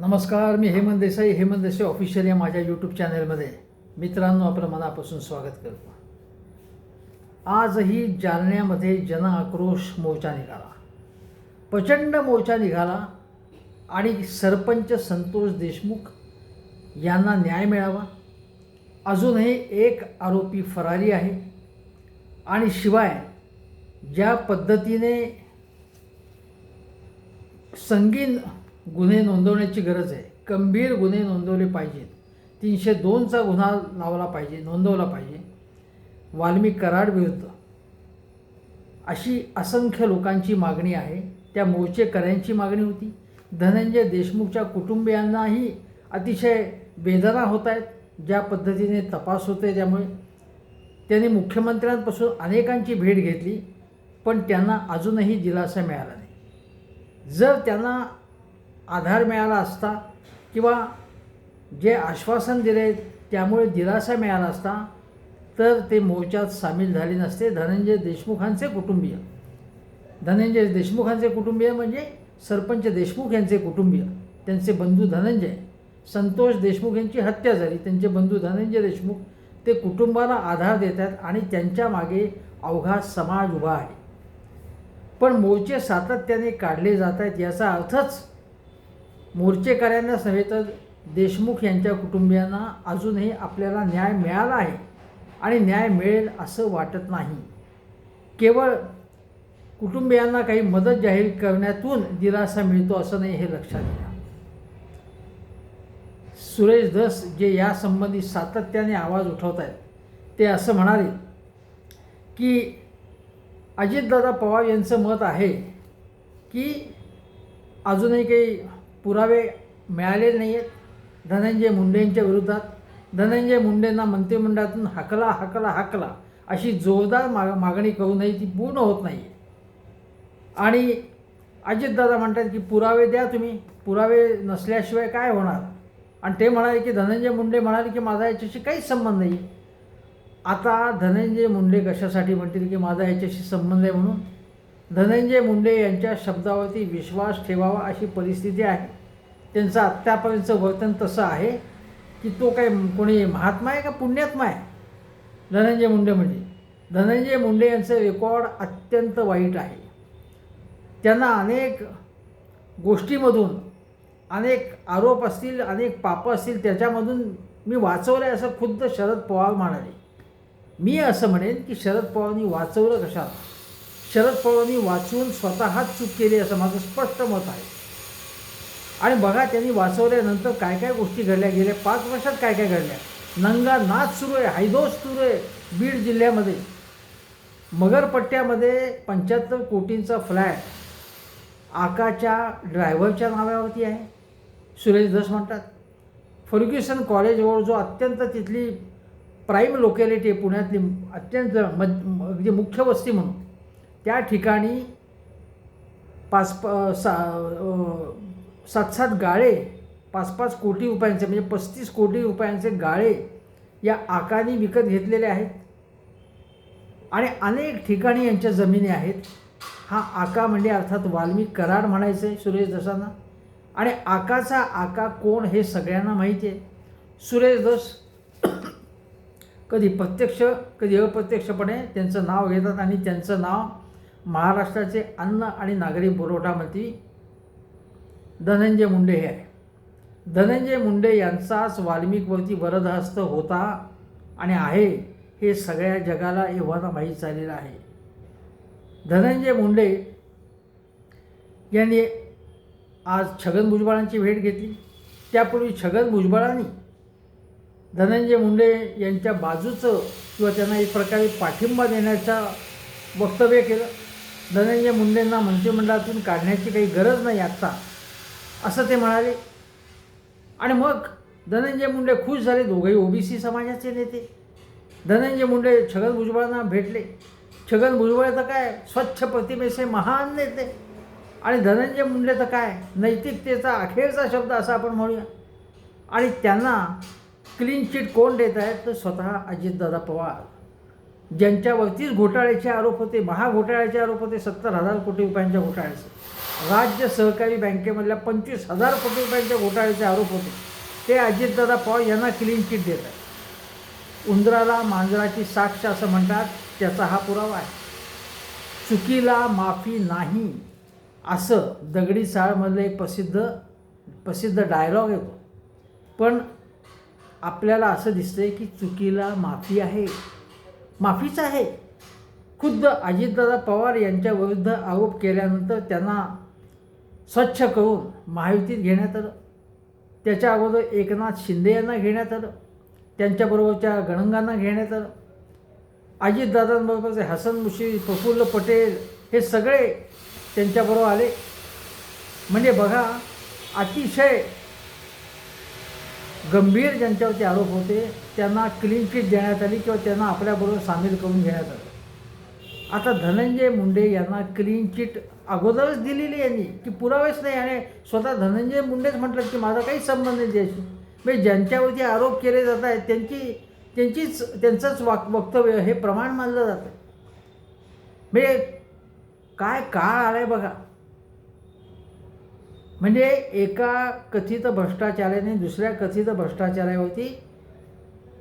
नमस्कार मी हेमंत देसाई. हेमंत देसाई ऑफिशियल या माझ्या यूट्यूब चॅनलमध्ये मित्रांनो आपलं मनापासून स्वागत करतो. आजही जालन्यामध्ये जन आक्रोश मोर्चा निघाला. प्रचंड मोर्चा निघाला आणि सरपंच संतोष देशमुख यांना न्याय मिळावा. अजूनही एक आरोपी फरारी आहे. आणि शिवाय ज्या पद्धतीने संगीन गुन्हे नोंदवण्याची गरज आहे. गंभीर गुन्हे नोंदवले पाहिजेत. तीनशे दोनचा गुन्हा लावला पाहिजे नोंदवला पाहिजे. वाल्मिक कराड विरुद्ध. अशी असंख्य लोकांची मागणी आहे. त्या मोर्चेकऱ्यांची मागणी होती. धनंजय देशमुखच्या कुटुंबियांनाही अतिशय वेदना होत आहेत ज्या पद्धतीने तपास होते त्यामुळे त्यांनी मुख्यमंत्र्यांपासून अनेकांची भेट घेतली पण त्यांना अजूनही दिलासा मिळाला नाही. जर त्यांना आधार मिळाला असता किंवा जे आश्वासन दिले त्यामुळे दिलासा मिळाला असता तर ते मोर्चात सामील झाले नसते. धनंजय देशमुखांचे कुटुंबीय. धनंजय देशमुखांचे कुटुंबीय म्हणजे सरपंच देशमुख यांचे कुटुंबीय. त्यांचे बंधू धनंजय. संतोष देशमुख यांची हत्या झाली. त्यांचे बंधू धनंजय देशमुख ते कुटुंबाला आधार देतात आणि त्यांच्या मागे अवघा समाज उभा आहे. पण मोर्चे सातत्याने काढले जात आहेत याचा अर्थच मोर्चेकऱ्यांनाच नव्हे तर देशमुख यांच्या कुटुंबियांना अजूनही आपल्याला न्याय मिळाला आहे आणि न्याय मिळेल असं वाटत नाही. केवळ कुटुंबियांना काही मदत जाहीर करण्यातून दिलासा मिळतो असं नाही हे लक्षात घ्या. सुरेश धस जे यासंबंधी सातत्याने आवाज उठवत आहेत ते असं म्हणाले की अजितदादा पवार यांचं मत आहे की अजूनही काही पुरावे मिळालेले नाही आहेत धनंजय मुंडेंच्या विरोधात धनंजय मुंडेंना मंत्रिमंडळातून हाकला हाकला हाकला अशी जोरदार माग मागणी करूनही ती पूर्ण होत नाही. आणि अजितदादा म्हणतात की पुरावे द्या तुम्ही. पुरावे नसल्याशिवाय काय होणार? आणि ते म्हणाले की धनंजय मुंडे म्हणाले की माझा याच्याशी काहीच संबंध नाही. आता धनंजय मुंडे कशासाठी म्हणतील की माझा याच्याशी संबंध आहे म्हणून? धनंजय मुंडे यांच्या शब्दावरती विश्वास ठेवावा अशी परिस्थिती आहे. त्यांचं आत्तापर्यंतचं वर्तन तसं आहे की तो काय कोणी महात्मा आहे का पुण्यात्मा आहे? धनंजय मुंडे म्हणजे. धनंजय मुंडे यांचं रेकॉर्ड अत्यंत वाईट आहे. त्यांना अनेक गोष्टीमधून अनेक आरोप असतील अनेक पापं असतील त्याच्यामधून मी वाचवलं आहे असं खुद्द शरद पवार म्हणाले. मी असं म्हणेन की शरद पवारांनी वाचवलं कशाला? शरद पवारांनी वाचून स्वतःच चूक केली असं माझं स्पष्ट मत आहे. आणि बघा त्यांनी वाचवल्यानंतर काय काय गोष्टी घडल्या. गेल्या पाच वर्षात काय काय घडल्या? नंगा नाच सुरू आहे हायदोस सुरू आहे बीड जिल्ह्यामध्ये. मगरपट्ट्यामध्ये पंच्याहत्तर कोटींचा फ्लॅट आकाच्या ड्रायव्हरच्या नावावरती आहे. सुरेश धस म्हणतात. फर्ग्युसन कॉलेजवर जो अत्यंत तिथली प्राईम लोकॅलिटी आहे पुण्यातली अत्यंत मध अगदी म्हणजे मुख्य वस्ती म्हणून. त्या ठिकाणी पाच प सा सात सात गाळे पाच पाच कोटी रुपयांचे म्हणजे पस्तीस कोटी रुपयांचे गाळे या आकानी विकत घेतलेले आहेत. आणि अनेक ठिकाणी यांच्या जमिनी आहेत. हा आका म्हणजे अर्थात वाल्मिक कराड म्हणायचं आहे सुरेश दसांना. आणि आकाचा आका कोण हे सगळ्यांना माहिती आहे सुरेश दस कधी प्रत्यक्ष कधी अप्रत्यक्षपणे त्यांचं नाव घेतात आणि त्यांचं नाव महाराष्ट्राचे अन्न आणि नागरी पुरवठा मंत्री धनंजय मुंडे हे आहे धनंजय मुंडे यांचाच वाल्मिकवरती वरदहस्त होता आणि आहे हे सगळ्या जगाला एव्हाना माहीत झालेलं आहे. धनंजय मुंडे यांनी आज छगन भुजबळांची भेट घेतली. त्यापूर्वी छगन भुजबळांनी धनंजय मुंडे यांच्या बाजूचं किंवा त्यांना एक प्रकारे पाठिंबा देण्याचं वक्तव्य केलं. धनंजय मुंडेंना मंत्रिमंडळातून काढण्याची काही गरज नाही आत्ता. असं ते म्हणाले. आणि मग धनंजय मुंडे खुश झाले. दोघंही ओबीसी समाजाचे नेते. धनंजय मुंडे छगन भुजबळांना भेटले. छगन भुजबळ तर काय स्वच्छ प्रतिमेचे महान नेते. आणि धनंजय मुंडे तर काय नैतिकतेचा अखेरचा शब्द असा आपण म्हणूया. आणि त्यांना क्लीन चिट कोण देत आहेत? तर स्वतः अजितदादा पवार. ज्यांच्यावरतीच घोटाळ्याचे आरोप होते महाघोटाळ्याचे आरोप होते सत्तर हजार कोटी रुपयांच्या घोटाळ्याचे. राज्य सहकारी बँकेमधल्या पंचवीस हजार कोटी रुपयांच्या घोटाळ्याचे आरोप होते. ते अजितदादा पवार यांना क्लीन चिट देत आहे उंदराला मांजराची साक्ष असं म्हणतात त्याचा हा पुरावा आहे. चुकीला माफी नाही असं दगडी चाळमधलं एक प्रसिद्ध प्रसिद्ध डायलॉग येतो. पण आपल्याला असं दिसतंय की चुकीला माफी आहे. माफीचं आहे. खुद्द अजितदादा पवार यांच्या विरुद्ध आरोप केल्यानंतर त्यांना स्वच्छ करून महायुतीत घेण्यात आलं. त्याच्या अगोदर एकनाथ शिंदे यांना घेण्यात आलं. त्यांच्याबरोबरच्या गणंगांना घेण्यात आलं. अजितदादांबरोबरचे हसन मुशी प्रफुल्ल पटेल हे सगळे त्यांच्याबरोबर आले. म्हणजे बघा अतिशय गंभीर ज्यांच्यावरती आरोप होते त्यांना क्लीन चिट देण्यात आली किंवा त्यांना आपल्याबरोबर सामील करून घेण्यात आलं. आता धनंजय मुंडे यांना क्लीन चिट अगोदरच दिलेली यांनी की पुरावेच नाही आणि स्वतः धनंजय मुंडेच म्हटलं की माझा काही संबंध नाही त्याशी. म्हणजे ज्यांच्यावरती आरोप केले जात आहेत त्यांची त्यांचीच त्यांचंच वाक वक्तव्य हे प्रमाण मानलं जातं म्हणजे काय काळ आलं आहे बघा. म्हणजे एका कथित भ्रष्टाचाराने दुसऱ्या कथित भ्रष्टाचारावरती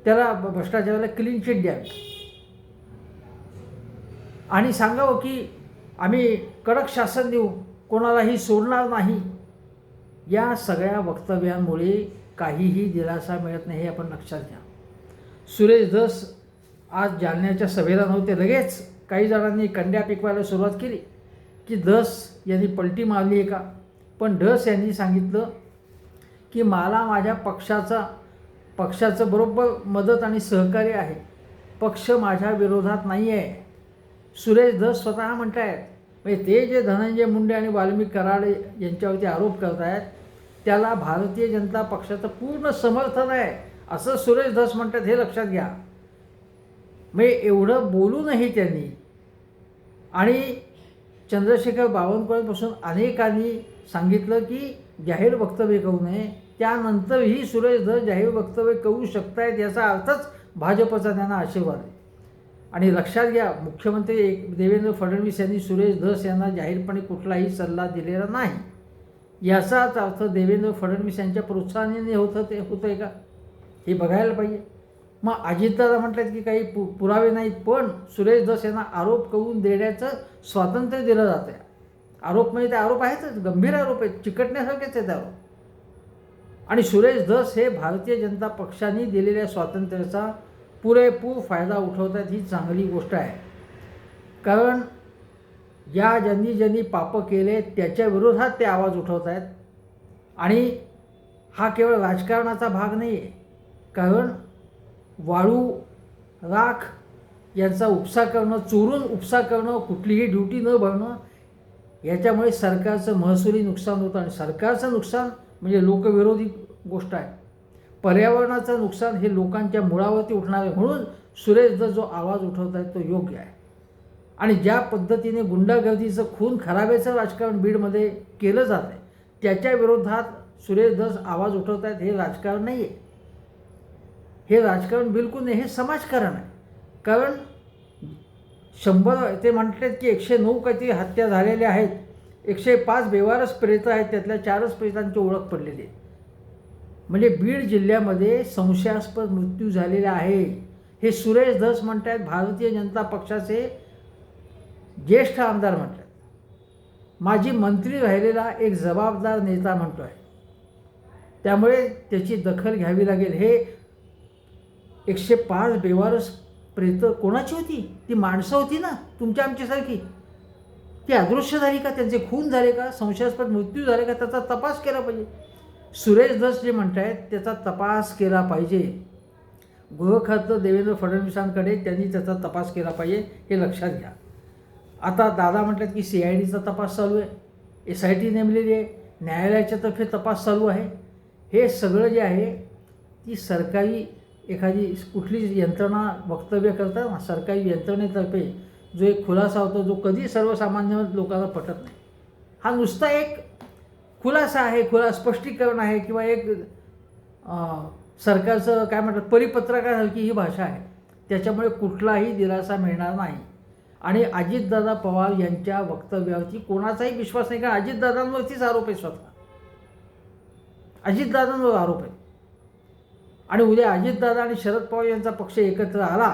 त्याला भ्रष्टाचाराला क्लीन चिट द्यावी. आणि सांगावं की आम्ही कडक शासन देऊ कोणालाही सोडणार नाही. या सगळ्या वक्तव्यांमुळे काहीही दिलासा मिळत नाही हे आपण लक्षात घ्या. सुरेश धस आज जालन्याच्या सभेला नव्हते लगेच काही जणांनी कंड्या पिकवायला सुरुवात केली की धस यांनी पलटी मारली आहे का पण ढस यांनी सांगितलं की मला माझ्या पक्षाचा पक्षाचं बरोबर मदत आणि सहकार्य आहे. पक्ष माझ्या विरोधात नाही आहे सुरेश धस स्वतः म्हणत आहेत म्हणजे ते जे धनंजय मुंडे आणि वाल्मिक कराडे यांच्यावरती आरोप करत आहेत त्याला भारतीय जनता पक्षाचं पूर्ण समर्थन आहे असं सुरेश धस म्हणतात हे लक्षात घ्या. म्हणजे एवढं बोलूनही त्यांनी आणि चंद्रशेखर बावनकुळेपासून अनेकांनी सांगितलं की जाहीर वक्तव्य करू नये. त्यानंतरही सुरेश धर जाहीर वक्तव्य करू शकतायत याचा अर्थच भाजपचा त्यांना आशीर्वाद आहे. आणि लक्षात घ्या मुख्यमंत्री एक देवेंद्र फडणवीस यांनी सुरेश धस यांना जाहीरपणे कुठलाही सल्ला दिलेला नाही. याचाच अर्थ देवेंद्र फडणवीस यांच्या प्रोत्साहनाने होतं ते होतं आहे का? हे बघायला पाहिजे. मग अजितदादा म्हटलं की काही पु पुरावे नाहीत पण सुरेश धस यांना आरोप करून देण्याचं स्वातंत्र्य दिलं जातं आहे आरोप म्हणजे ते आरोप आहेतच गंभीर आरोप आहेत चिकटण्यासारखेच आहेत आरोप. आणि सुरेश धस हे भारतीय जनता पक्षाने दिलेल्या स्वातंत्र्याचा पुरेपूर फायदा उठवतात ही चांगली गोष्ट आहे. कारण या ज्यांनी ज्यांनी पापं केले त्याच्या विरोधात ते आवाज उठवत आहेत. आणि हा केवळ राजकारणाचा भाग नाही आहे कारण वाळू राख यांचा उपसा करणं चोरून उपसा करणं कुठलीही ड्युटी न भरणं याच्यामुळे सरकारचं महसुली नुकसान होतं आणि सरकारचं नुकसान म्हणजे लोकविरोधी गोष्ट आहे. पर्यावरणाचं नुकसान हे लोकांच्या मुळावरती उठणार आहे म्हणून सुरेश दत्त जो आवाज उठवत आहे तो योग्य आहे. आणि ज्या पद्धतीने गुंडागर्दीचं खून खराबेचं राजकारण बीडमध्ये केलं जात आहे त्याच्या विरोधात सुरेश दत्त आवाज उठवत आहेत हे राजकारण नाही आहे हे राजकारण बिलकुल नाही हे समाजकारण आहे. कारण शंभर ते म्हटलेत की एकशे नऊ काहीतरी हत्या झालेल्या आहेत. एकशे पाच बेवारस प्रेतं आहेत त्यातल्या चारच प्रेतांची ओळख पडलेली आहे. म्हणजे बीड जिल्ह्यामध्ये संशयास्पद मृत्यू झालेला आहे. हे सुरेश धस आहेत भारतीय जनता पक्षाचे ज्येष्ठ आमदार म्हणतात माजी मंत्री राहिलेला एक जबाबदार नेता म्हणतो आहे त्यामुळे त्याची दखल घ्यावी लागेल. हे एकशे पाच बेवारस प्रेतं कोणाची होती? ती माणसं होती ना तुमच्या आमच्यासारखी. ती अदृश्य झाली का? त्यांचे खून झाले का? संशयास्पद मृत्यू झाले का? त्याचा तपास केला पाहिजे. सुरेश दस जे म्हणत आहेत त्याचा तपास केला पाहिजे. गृहखातं देवेंद्र फडणवीसांकडे त्यांनी त्याचा तपास केला पाहिजे हे लक्षात घ्या. आता दादा म्हटल्यात की सी आय डीचा तपास चालू आहे. एस आय टी नेमलेली आहे. न्यायालयाच्या तर्फे तपास चालू आहे. हे सगळं जे आहे ती सरकारी एखादी कुठली यंत्रणा वक्तव्य करतात ना सरकारी यंत्रणेतर्फे जो एक खुलासा होतो जो कधी सर्वसामान्य लोकांना पटत नाही. हा नुसता एक खुलासा आहे खुला स्पष्टीकरण आहे किंवा एक सरकारचं काय म्हणतात परिपत्रकासारखी ही भाषा आहे. त्याच्यामुळे कुठलाही दिलासा मिळणार नाही. आणि अजितदादा पवार यांच्या वक्तव्यावरती कोणाचाही विश्वास नाही कारण अजितदादांवरतीच आरोप आहे स्वतः. अजितदादांवर आरोप आहे आणि उद्या अजितदादा आणि शरद पवार यांचा पक्ष एकत्र आला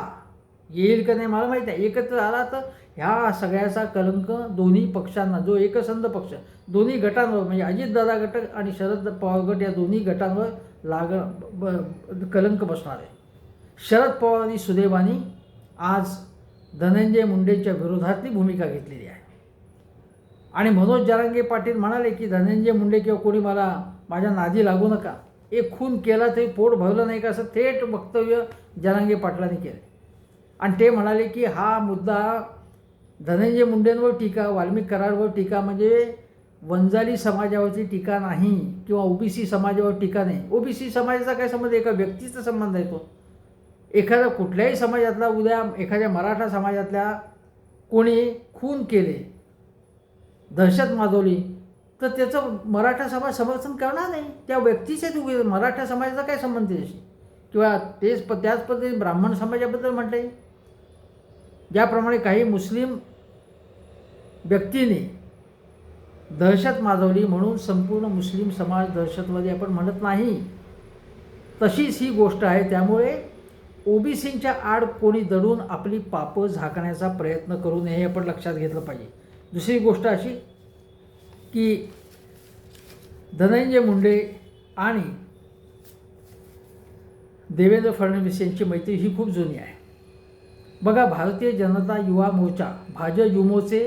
येईल का नाही मला माहीत आहे एकत्र आला तर ह्या सगळ्याचा कलंक दोन्ही पक्षांना जो एकसंध पक्ष दोन्ही गटांवर म्हणजे अजितदादा गट आणि शरद पवार गट या दोन्ही गटांवर लाग ब- कलंक बसणार आहे. शरद पवार आणि सुदैवानी आज धनंजय मुंडेच्या विरोधातली भूमिका घेतलेली आहे. आणि मनोज जरांगे पाटील म्हणाले की धनंजय मुंडे किंवा कोणी मला माझ्या नादी लागू नका. एक खून केला तरी पोट भरलं नाही का असं थेट वक्तव्य जरांगे पाटलांनी केलं आणि ते म्हणाले की हा मुद्दा धनंजय मुंडेंवर टीका वाल्मिक करारवर टीका म्हणजे वंजाली समाजावरची टीका नाही किंवा ओबीसी समाजावर टीका नाही. ओबीसी समाजाचा काय संबंध? एका व्यक्तीचा संबंध येतो एखादा कुठल्याही समाजातला उद्या एखाद्या मराठा समाजातल्या कोणी खून केले दहशत माजवली तर त्याचं मराठा समाज समर्थन करणार नाही. त्या व्यक्तीचे उभे मराठा समाजाचा काय संबंध त्याच्याशी किंवा तेच प त्याच पद्धतीने ब्राह्मण समाजाबद्दल म्हटलं आहे ज्याप्रमाणे काही मुस्लिम व्यक्तीने दहशत माजवली म्हणून संपूर्ण मुस्लिम समाज दहशतवादी आपण म्हणत नाही तशीच ही गोष्ट आहे. त्यामुळे ओबीसींच्या आड कोणी दडून आपली पापं झाकण्याचा प्रयत्न करू नये हे आपण लक्षात घेतलं पाहिजे. दुसरी गोष्ट अशी की धनंजय मुंडे आणि देवेंद्र फडणवीस यांची मैत्री ही खूप जुनी आहे. बघा भारतीय जनता युवा मोर्चा भाजप युमोचे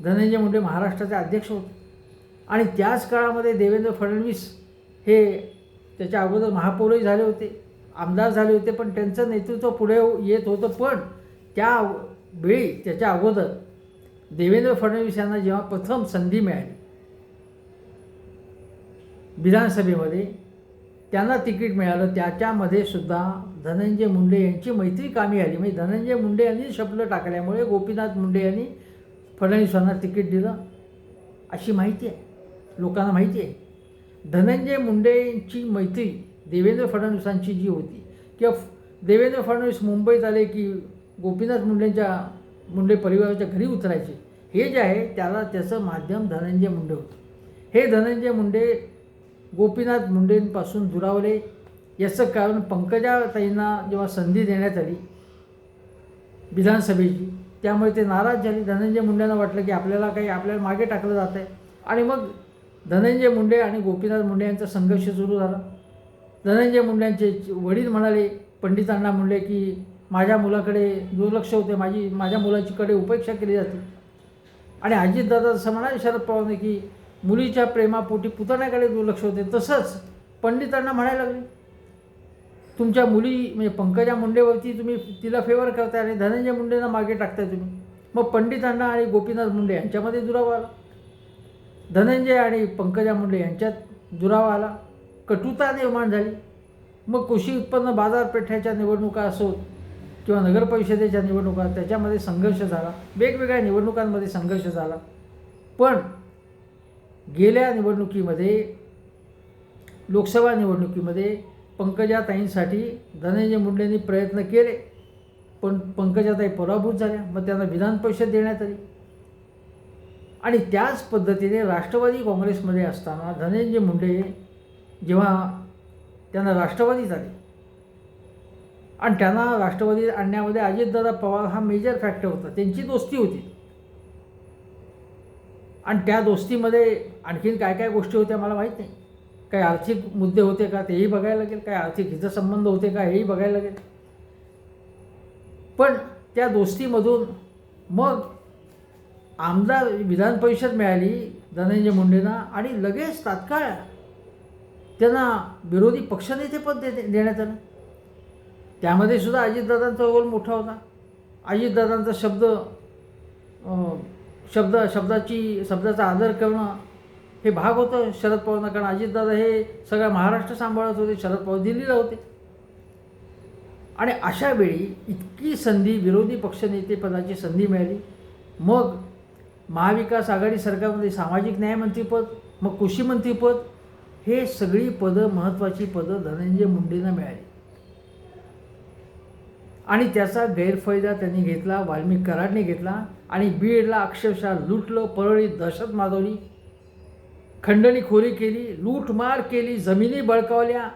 धनंजय मुंडे महाराष्ट्राचे अध्यक्ष होते. आणि त्याच काळामध्ये देवेंद्र फडणवीस हे त्याच्या अगोदर महापौरही झाले होते आमदार झाले होते पण त्यांचं नेतृत्व पुढे येत होतं. पण त्या वेळी त्याच्या अगोदर देवेंद्र फडणवीस यांना जेव्हा प्रथम संधी मिळाली विधानसभेमध्ये त्यांना तिकीट मिळालं. त्याच्यामध्ये सुद्धा धनंजय मुंडे यांची मैत्री कामी आली. म्हणजे धनंजय मुंडे यांनी शब्द टाकल्यामुळे गोपीनाथ मुंडे यांनी फडणवीसांना तिकीट दिलं. अशी माहिती आहे. लोकांना माहिती आहे. धनंजय मुंडेंची मैत्री देवेंद्र फडणवीसांची जी होती किंवा देवेंद्र फडणवीस मुंबईत आले की गोपीनाथ मुंडेंच्या मुंडे परिवाराच्या घरी उतरायचे हे जे आहे त्याला त्याचं माध्यम धनंजय मुंडे होतं. हे धनंजय मुंडे गोपीनाथ मुंडेंपासून दुरावले. याचं कारण पंकजाताईंना जेव्हा संधी देण्यात आली विधानसभेची त्यामुळे ते नाराज झाले. धनंजय मुंडेंना वाटलं की आपल्याला काही आपल्याला मागे टाकलं जात आहे आणि मग धनंजय मुंडे आणि गोपीनाथ मुंडे यांचा संघर्ष सुरू झाला. धनंजय मुंडेंचे वडील म्हणाले पंडित अण्णा मुंडे की माझ्या मुलाकडे दुर्लक्ष होते. माझी माझ्या मुलाचीकडे उपेक्षा केली जाते. आणि अजितदादा असं म्हणाले शरद पवारने की मुलीच्या प्रेमापोटी पुतण्याकडे दुर्लक्ष होते. तसंच पंडितांना म्हणायला लागले तुमच्या मुली म्हणजे पंकजा मुंडेवरती तुम्ही तिला फेवर करताय आणि धनंजय मुंडेंना मागे टाकताय तुम्ही. मग पंडितांना आणि गोपीनाथ मुंडे यांच्यामध्ये दुरावा आला. धनंजय आणि पंकजा मुंडे यांच्यात दुरावा आला. कटुता निर्माण झाली. मग कृषी उत्पन्न बाजारपेठेच्या निवडणुका असोत किंवा नगरपरिषदेच्या निवडणुका त्याच्यामध्ये संघर्ष झाला. वेगवेगळ्या निवडणुकांमध्ये संघर्ष झाला. पण गेल्या निवडणुकीमध्ये लोकसभा निवडणुकीमध्ये पंकजाताईंसाठी धनंजय मुंडेंनी प्रयत्न केले पण पंकजाताई पराभूत झाल्या. मग त्यांना विधान परिषद देण्यात आली. आणि त्याच पद्धतीने राष्ट्रवादी काँग्रेसमध्ये असताना धनंजय मुंडे जेव्हा त्यांना राष्ट्रवादीत आले आणि त्यांना राष्ट्रवादीत आणण्यामध्ये अजितदादा पवार हा मेजर फॅक्टर होता. त्यांची दोस्ती होती. आणि त्या दोस्तीमध्ये आणखीन काय काय गोष्टी होत्या मला माहीत नाही. काही आर्थिक मुद्दे होते का तेही बघायला लागेल काही आर्थिक हितसंबंध होते का हेही बघायला लागेल. पण त्या दोस्तीमधून मग आमदार विधान परिषद मिळाली धनंजय मुंडेंना आणि लगेच तात्काळ त्यांना विरोधी पक्षनेतेपद दे देण्यात आलं. त्यामध्ये सुद्धा अजितदादांचा रोल मोठा होता. अजितदादांचा शब्द शब्द शब्दाची शब्दाचा आदर करणं हे भाग होतं. शरद पवारांना कारण अजितदादा हे सगळं महाराष्ट्र सांभाळत होते. शरद पवार दिल्लीला होते. आणि अशा वेळी इतकी संधी विरोधी पक्षनेतेपदाची संधी मिळाली. मग महाविकास आघाडी सरकारमध्ये सामाजिक न्यायमंत्रीपद मग कृषी मंत्रीपद हे सगळी पदं महत्त्वाची पदं धनंजय मुंडेंना मिळाली. आणि त्याचा गैरफायदा त्यांनी घेतला वाल्मिक कराडने घेतला. आणि बीडला अक्षरशः लुटलं परळी दहशत माजवली. खंडणीखोरी केली लूटमार केली जमिनी बळकावल्या.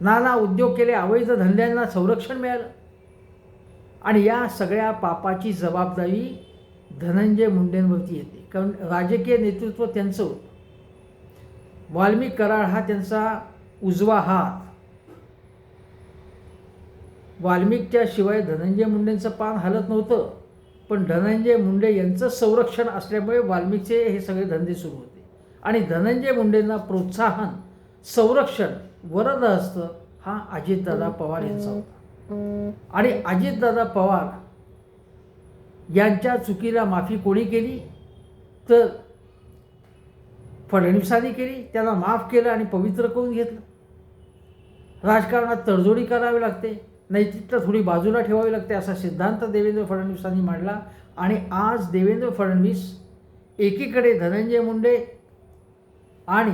नाना उद्योग केले अवैध धंद्यांना संरक्षण मिळालं. आणि या सगळ्या पापाची जबाबदारी धनंजय मुंडेंवरती येते. कारण राजकीय नेतृत्व त्यांचं होतं. वाल्मिक कराड हा त्यांचा उजवा हात. वाल्मिकच्या शिवाय धनंजय मुंडेंचं पान हलत नव्हतं. पण धनंजय मुंडे यांचं संरक्षण असल्यामुळे वाल्मिकचे हे सगळे धंदे सुरू होते. आणि धनंजय मुंडेंना प्रोत्साहन संरक्षण वरद असतं हा अजितदादा पवार यांचा होता. आणि अजितदादा पवार यांच्या चुकीला माफी कोणी केली? तर फडणवीसांनी केली. त्याला माफ केलं आणि पवित्र करून घेतलं. राजकारणात तडजोडी करावी लागते. नैतिकता थोडी बाजूला ठेवावी लागते असा सिद्धांत देवेंद्र फडणवीसांनी मांडला. आणि आज देवेंद्र फडणवीस एकीकडे धनंजय मुंडे आणि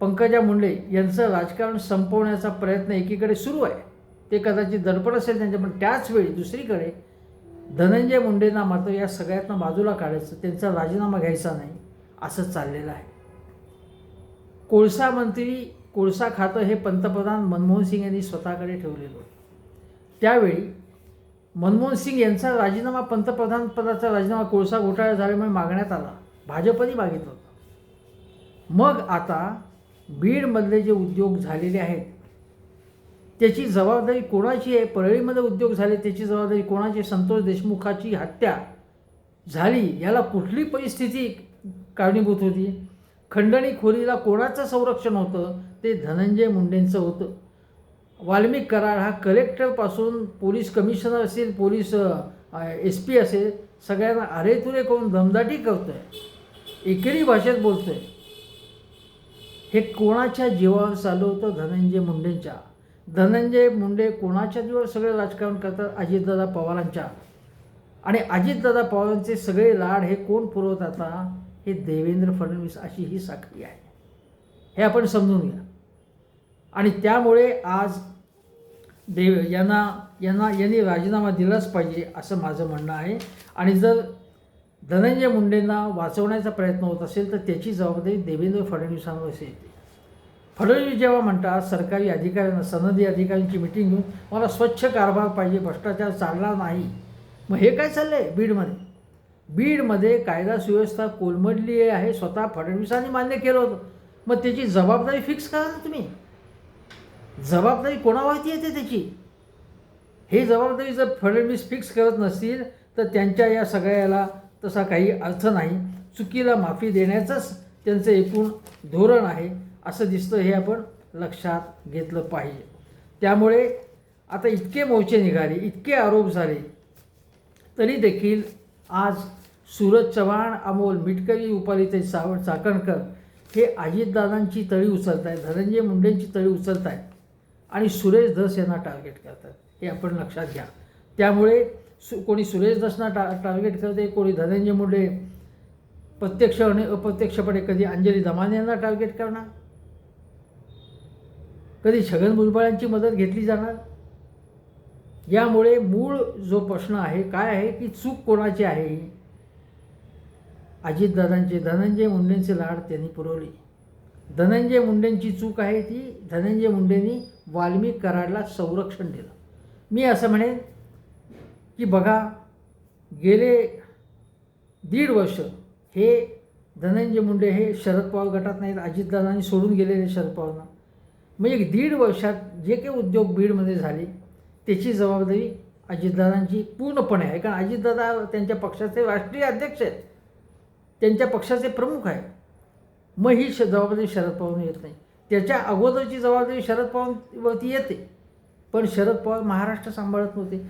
पंकजा मुंडे यांचं राजकारण संपवण्याचा प्रयत्न एकीकडे सुरू आहे. ते कदाचित दडपण असेल त्यांच्या पण त्याचवेळी दुसरीकडे धनंजय मुंडेंना मात्र या सगळ्यातनं बाजूला काढायचं त्यांचा राजीनामा घ्यायचा नाही असं चाललेलं आहे. कोळसा मंत्री कोळसा खातं हे पंतप्रधान मनमोहन सिंग यांनी स्वतःकडे ठेवलेलं होतं. त्यावेळी मनमोहन सिंग यांचा राजीनामा पंतप्रधान पदाचा राजीनामा कोळसा घोटाळा झाल्यामुळे मागण्यात आला. भाजपने मागितलं होतं. मग आता बीडमधले जे उद्योग झालेले आहेत त्याची जबाबदारी कोणाची आहे? परळीमध्ये उद्योग झाले त्याची जबाबदारी कोणाची संतोष देशमुखाची हत्या झाली याला कुठली परिस्थिती कारणीभूत होती? खंडणी खोलीला कोणाचं संरक्षण होतं? ते धनंजय मुंडेंचं होतं. वाल्मिक कराड हा कलेक्टरपासून पोलीस कमिशनर असेल पोलीस एस पी असेल सगळ्यांना अरेतुरे करून दमदाटी करतो आहे एकेरी भाषेत बोलतो आहे हे कोणाच्या जीवावर चालू होतं? धनंजय मुंडेंच्या. धनंजय मुंडे कोणाच्या जीवावर सगळे राजकारण करतात? अजितदादा पवारांच्या. आणि अजितदादा पवारांचे सगळे लाड हे कोण पुरवत आता? हे देवेंद्र फडणवीस अशी ही साखळी आहे. हे आपण समजून घ्या. आणि त्यामुळे आज देव यांना यांना यांनी राजीनामा दिलाच पाहिजे असं माझं म्हणणं आहे. आणि जर धनंजय मुंडेंना वाचवण्याचा प्रयत्न होत असेल तर त्याची जबाबदारी देवेंद्र फडणवीसांवर येते. फडणवीस जेव्हा म्हणतात सरकारी अधिकाऱ्यांना सनदी अधिकाऱ्यांची मिटिंग घेऊन मला स्वच्छ कारभार पाहिजे भ्रष्टाचार चालणार नाही. मग हे काय चाललं आहे बीडमध्ये. बीडमध्ये कायदा सुव्यवस्था कोलमडली आहे. स्वतः फडणवीसांनी मान्य केलं होतं. मग त्याची जबाबदारी फिक्स करा ना तुम्ही. जबाबदारी कोणावरती येते त्याची? हे जबाबदारी जर फडणवीस फिक्स करत नसतील तर त्यांच्या या सगळ्याला तसा काही अर्थ नाही. चुकीला माफी देण्याचंच त्यांचं एकूण धोरण आहे असं दिसतं हे आपण लक्षात घेतलं पाहिजे. त्यामुळे आता इतके मोर्चे निघाले इतके आरोप झाले तरी देखील आज सूरज चव्हाण अमोल मिटकरी उपालिते सावळ चाकणकर हे अजितदादांची तळी उचलत आहेत धनंजय मुंडेंची तळी उचलत आहेत आणि सुरेश धस यांना टार्गेट करतात. हे आपण लक्षात घ्या. त्यामुळे सु कोणी सुरेश धसना टा टार्गेट करते कोणी धनंजय मुंडे प्रत्यक्ष आणि अप्रत्यक्षपणे कधी अंजली दमाने यांना टार्गेट करणार? कधी छगन भुजबळांची मदत घेतली जाणार? यामुळे मूळ जो प्रश्न आहे काय आहे की चूक कोणाची आहे? अजितदादांचे धनंजय मुंडेंचे लाड त्यांनी पुरवली. धनंजय मुंडेंची चूक आहे ती. धनंजय मुंडेंनी वाल्मिक कराडला संरक्षण दिलं. मी असं म्हणेन की बघा गेले दीड वर्ष हे धनंजय मुंडे हे शरद पवार गटात नाहीत अजितदादांनी सोडून गेलेले शरद पवारांना. म्हणजे दीड वर्षात जे काही उद्योग बीडमध्ये झाले त्याची जबाबदारी अजितदादांची पूर्णपणे आहे. कारण अजितदादा त्यांच्या पक्षाचे राष्ट्रीय अध्यक्ष आहेत. त्यांच्या पक्षाचे प्रमुख आहेत. मग ही जबाबदारी शरद पवार येत नाही. त्याच्या अगोदरची जबाबदारी शरद पवारवरती येते. पण शरद पवार महाराष्ट्र सांभाळत नव्हते.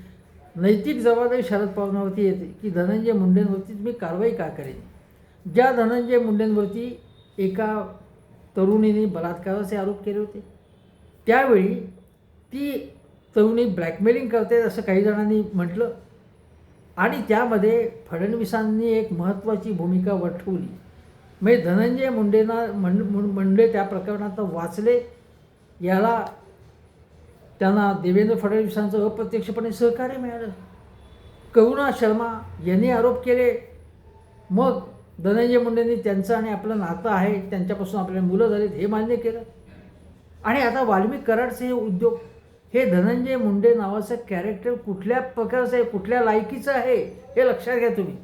नैतिक जबाबदारी शरद पवारांवरती येते की धनंजय मुंडेंवरती तुम्ही कारवाई का करेन? ज्या धनंजय मुंडेंवरती एका तरुणीने बलात्काराचे आरोप केले होते त्यावेळी ती तरुणी ब्लॅकमेलिंग करते असं काही जणांनी म्हटलं आणि त्यामध्ये फडणवीसांनी एक महत्त्वाची भूमिका वठवली. म्हणजे धनंजय मुंडेंना मुंड मुंडे त्या प्रकरणात वाचले याला त्यांना देवेंद्र फडणवीसांचं अप्रत्यक्षपणे सहकार्य मिळालं. करुणा शर्मा यांनी आरोप केले मग धनंजय मुंडेंनी त्यांचं आणि आपलं नातं आहे त्यांच्यापासून आपल्याला मुलं झालीत हे मान्य केलं. आणि आता वाल्मिक कराडचे हे उद्योग हे धनंजय मुंडे नावाचं कॅरेक्टर कुठल्या प्रकारचं आहे कुठल्या लायकीचं आहे हे लक्षात घ्या तुम्ही.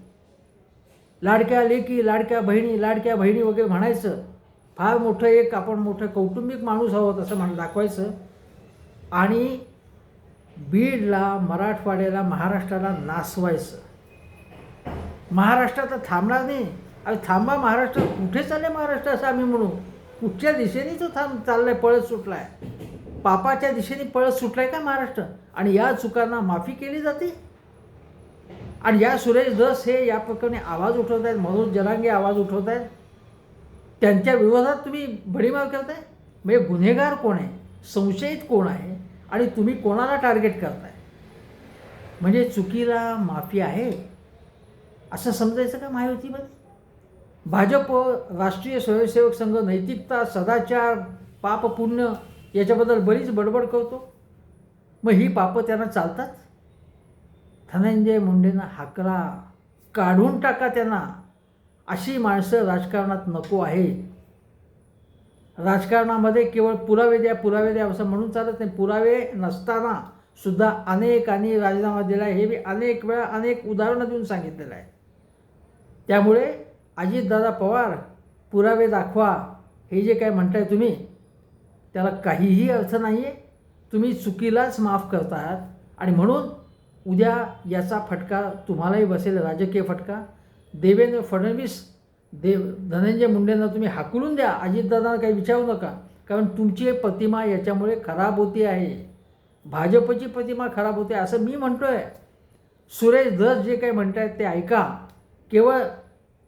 लाडक्या लेकी लाडक्या बहिणी लाडक्या बहिणी वगैरे म्हणायचं. फार मोठं एक आपण मोठं कौटुंबिक माणूस आहोत असं म्हण दाखवायचं. आणि बीडला मराठवाड्याला महाराष्ट्राला नासवायचं. महाराष्ट्रात तर थांबणार नाही. अरे थांबा महाराष्ट्र. कुठे चालले महाराष्ट्र असं आम्ही म्हणू? कुठच्या दिशेने तो थांब चाललाय पळत सुटलाय? पापाच्या दिशेने पळत सुटलाय का महाराष्ट्र? आणि या चुकांना माफी केली जाते? आणि या सुरेश दस हे या प्रकरणी आवाज उठवत आहेत मनोज जरांगे आवाज उठवत आहेत. त्यांच्या विरोधात तुम्ही भडीमार करताय? म्हणजे गुन्हेगार कोण आहे? संशयित कोण आहे? आणि तुम्ही कोणाला टार्गेट करताय? म्हणजे चुकीला माफी आहे? असं समजायचं का महायुतीमध्ये? भाजप राष्ट्रीय स्वयंसेवक संघ नैतिकता सदाचार पाप पुण्य याच्याबद्दल बरीच बडबड करतो. मग ही पापं त्यांना चालतात? धनंजय मुंडेंना हाकला काढून टाका त्यांना. अशी माणसं राजकारणात नको आहे राजकारणामध्ये केवळ पुरावे द्या पुरावे द्या असं म्हणून चालत नाही. पुरावे नसताना सुद्धा अनेकांनी राजीनामा दिला आहे. हे मी अनेक वेळा अनेक उदाहरणं देऊन सांगितलेलं आहे. त्यामुळे अजितदादा पवार पुरावे दाखवा. हे जे काय म्हणताय तुम्ही त्याला काहीही अर्थ नाही आहे तुम्ही चुकीलाच माफ करत आहात आणि म्हणून उद्या याचा फटका तुम्हालाही बसेल राजकीय फटका. देवेंद्र फडणवीस देव धनंजय मुंडेंना तुम्ही हाकलून द्या. अजितदादांना काही विचारू नका. कारण तुमची प्रतिमा याच्यामुळे खराब होती आहे. भाजपची प्रतिमा खराब होते असं मी म्हणतो आहे सुरेश धस जे काही म्हणत आहेत ते ऐका. केवळ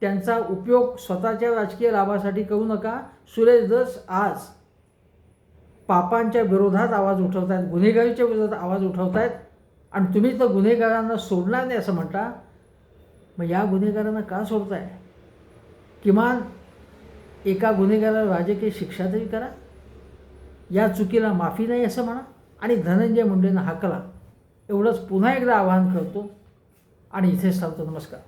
त्यांचा उपयोग स्वतःच्या राजकीय लाभासाठी करू नका. सुरेश धस आज पापांच्या विरोधात आवाज उठवत आहेत गुन्हेगारीच्या विरोधात आवाज उठवत आहेत आणि तुम्ही तर गुन्हेगारांना सोडणार नाही असं म्हणता. मग या गुन्हेगारांना का सोडताय? किमान एका गुन्हेगाराला राजकीय शिक्षा तरी करा. या चुकीला माफी नाही असं म्हणा. आणि धनंजय मुंडेंना हाकला. एवढंच पुन्हा एकदा आवाहन करतो. आणि इथेच थांबतो. नमस्कार.